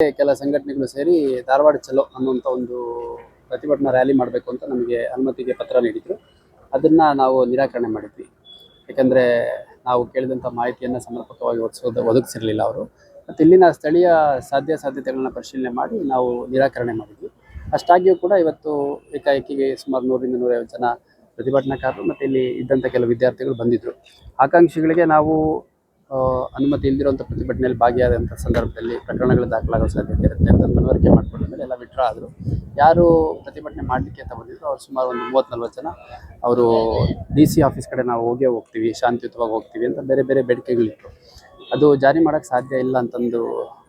ಕೆಲ ಸಂಘಟನೆಗಳು ಸೇರಿ ಧಾರವಾಡ ಚಲೋ ಅನ್ನುವಂತ ಒಂದು ಪ್ರತಿಭಟನಾ ರ್ಯಾಲಿ ಮಾಡಬೇಕು ಅಂತ ನಮಗೆ ಅನುಮತಿಗೆ ಪತ್ರ ನೀಡಿದ್ರು. ಅದನ್ನ ನಾವು ನಿರಾಕರಣೆ ಮಾಡಿದ್ವಿ. ಯಾಕಂದ್ರೆ ನಾವು ಕೇಳಿದಂತ ಮಾಹಿತಿಯನ್ನು ಸಮರ್ಪಕವಾಗಿ ಒದಗಿಸೋದು ಒದಗಿಸಿರಲಿಲ್ಲ ಅವರು. ಮತ್ತೆ ಇಲ್ಲಿನ ಸ್ಥಳೀಯ ಸಾಧ್ಯ ಸಾಧ್ಯತೆಗಳನ್ನ ಪರಿಶೀಲನೆ ಮಾಡಿ ನಾವು ನಿರಾಕರಣೆ ಮಾಡಿದ್ವಿ. ಅಷ್ಟಾಗಿಯೂ ಕೂಡ ಇವತ್ತು ಏಕಾಏಕಿಗೆ ಸುಮಾರು ನೂರಿಂದ ನೂರೈವತ್ತು ಜನ ಪ್ರತಿಭಟನಾಕಾರರು ಮತ್ತೆ ಇಲ್ಲಿ ಇದ್ದಂತ ಕೆಲವು ವಿದ್ಯಾರ್ಥಿಗಳು ಬಂದಿದ್ರು. ಆಕಾಂಕ್ಷಿಗಳಿಗೆ ನಾವು ಅನುಮತಿ ಇಲ್ದಿರುವಂಥ ಪ್ರತಿಭಟನೆಯಲ್ಲಿ ಭಾಗಿಯಾದಂಥ ಸಂದರ್ಭದಲ್ಲಿ ಪ್ರಕರಣಗಳು ದಾಖಲಾಗೋ ಸಾಧ್ಯತೆ ಇರುತ್ತೆ ಅಂತ ಮನವರಿಕೆ ಮಾಡಿಕೊಂಡ ಮೇಲೆ ಎಲ್ಲ ವಿಡ್ರಾ ಆದರು. ಯಾರು ಪ್ರತಿಭಟನೆ ಮಾಡಲಿಕ್ಕೆ ಅಂತ ಬಂದಿದ್ರು ಅವ್ರು ಸುಮಾರು ಒಂದು ಮೂವತ್ತು ನಲ್ವತ್ತು ಜನ. ಅವರು ಡಿ ಸಿ ಆಫೀಸ್ ಕಡೆ ನಾವು ಹೋಗೇ ಹೋಗ್ತೀವಿ, ಶಾಂತಿಯುತವಾಗಿ ಹೋಗ್ತೀವಿ ಅಂತ ಬೇರೆ ಬೇರೆ ಬೇಡಿಕೆಗಳಿಟ್ಟರು ಅದು ಜಾರಿ ಮಾಡೋಕ್ಕೆ ಸಾಧ್ಯ ಇಲ್ಲ ಅಂತಂದು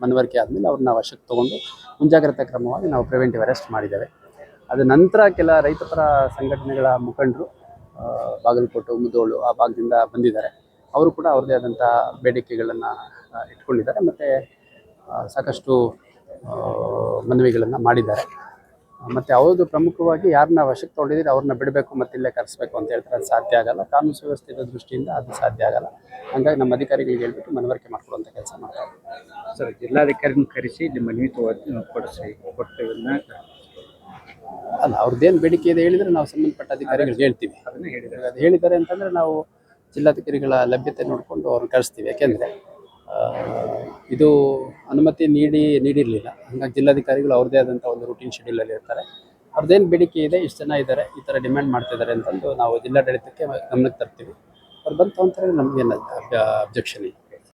ಮನವರಿಕೆ ಆದಮೇಲೆ ಅವ್ರನ್ನ ವಶಕ್ಕೆ ತೊಗೊಂಡು ಮುಂಜಾಗ್ರತಾ ಕ್ರಮವಾಗಿ ನಾವು ಪ್ರಿವೆಂಟಿವ್ ಅರೆಸ್ಟ್ ಮಾಡಿದ್ದೇವೆ. ಅದ ನಂತರ ಕೆಲ ರೈತಪರ ಸಂಘಟನೆಗಳ ಮುಖಂಡರು ಬಾಗಲಕೋಟೆ, ಮುದೋಳು ಆ ಭಾಗದಿಂದ ಬಂದಿದ್ದಾರೆ. ಅವರು ಕೂಡ ಅವ್ರದ್ದೇ ಆದಂಥ ಬೇಡಿಕೆಗಳನ್ನು ಇಟ್ಕೊಂಡಿದ್ದಾರೆ ಮತ್ತು ಸಾಕಷ್ಟು ಮನವಿಗಳನ್ನು ಮಾಡಿದ್ದಾರೆ. ಮತ್ತು ಅವ್ರದ್ದು ಪ್ರಮುಖವಾಗಿ ಯಾರನ್ನ ವಶಕ್ಕೆ ತೊಗೊಂಡಿದ್ದೀರಿ ಅವ್ರನ್ನ ಬಿಡಬೇಕು ಮತ್ತು ಇಲ್ಲೇ ಕರೆಸ್ಬೇಕು ಅಂತ ಹೇಳ್ತಾರೆ ಅದು ಸಾಧ್ಯ ಆಗಲ್ಲ. ಕಾನೂನು ಸುವ್ಯವಸ್ಥೆಯ ದೃಷ್ಟಿಯಿಂದ ಅದು ಸಾಧ್ಯ ಆಗಲ್ಲ. ಹಾಗಾಗಿ ನಮ್ಮ ಅಧಿಕಾರಿಗಳಿಗೆ ಹೇಳ್ಬಿಟ್ಟು ಮನವರಿಕೆ ಮಾಡ್ಕೊಳ್ಳುವಂಥ ಕೆಲಸ ಮಾಡ್ತಾರೆ ಸರ್ ಜಿಲ್ಲಾಧಿಕಾರಿನ ಕರೆಸಿ ನಿಮ್ಮ ಮನವಿ ಕೊಡಿಸಿ ಕೊಡ್ತೇವೆ ಅಲ್ಲ ಅವ್ರದ್ದೇನು ಬೇಡಿಕೆ ಇದೆ ಹೇಳಿದರೆ ನಾವು ಸಂಬಂಧಪಟ್ಟ ಅಧಿಕಾರಿಗಳಿಗೆ ಹೇಳ್ತೀವಿ. ಅದನ್ನ ಹೇಳಿದ್ದಾರೆ. ಅದು ಹೇಳಿದ್ದಾರೆ ಅಂತಂದರೆ ನಾವು ಜಿಲ್ಲಾಧಿಕಾರಿಗಳ ಲಭ್ಯತೆ ನೋಡಿಕೊಂಡು ಅವ್ರನ್ನ ಕಳಿಸ್ತೀವಿ. ಯಾಕೆಂದರೆ ಇದು ಅನುಮತಿ ನೀಡಿ, ನೀಡಿರಲಿಲ್ಲ. ಹಾಗಾಗಿ ಜಿಲ್ಲಾಧಿಕಾರಿಗಳು ಅವ್ರದ್ದೇ ಆದಂಥ ಒಂದು ರೂಟೀನ್ ಶೆಡ್ಯೂಲಲ್ಲಿ ಇರ್ತಾರೆ. ಅವ್ರದ್ದೇನು ಬೇಡಿಕೆ ಇದೆ, ಇಷ್ಟು ಜನ ಇದ್ದಾರೆ ಈ ಥರ ಡಿಮ್ಯಾಂಡ್ ಮಾಡ್ತಿದ್ದಾರೆ ಅಂತಂದು ನಾವು ಜಿಲ್ಲಾಡಳಿತಕ್ಕೆ ಗಮನಕ್ಕೆ ತರ್ತೀವಿ. ಅವ್ರು ಬಂತು ಅಂತಾರೆ ನಮಗೇನು ಅಬ್ಜೆಕ್ಷನ್ ಇಲ್ಲ.